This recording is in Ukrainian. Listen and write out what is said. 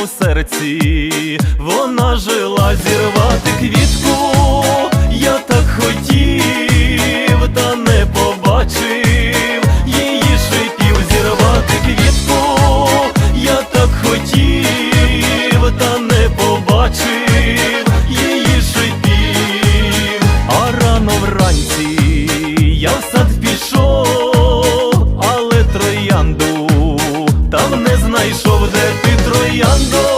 моєму серці. Вона жила зірвати квітку, я так хотів, та не побачив. Її шипів, зірвати квітку, я так хотів, та не побачив. знайшов, де ти трояндо.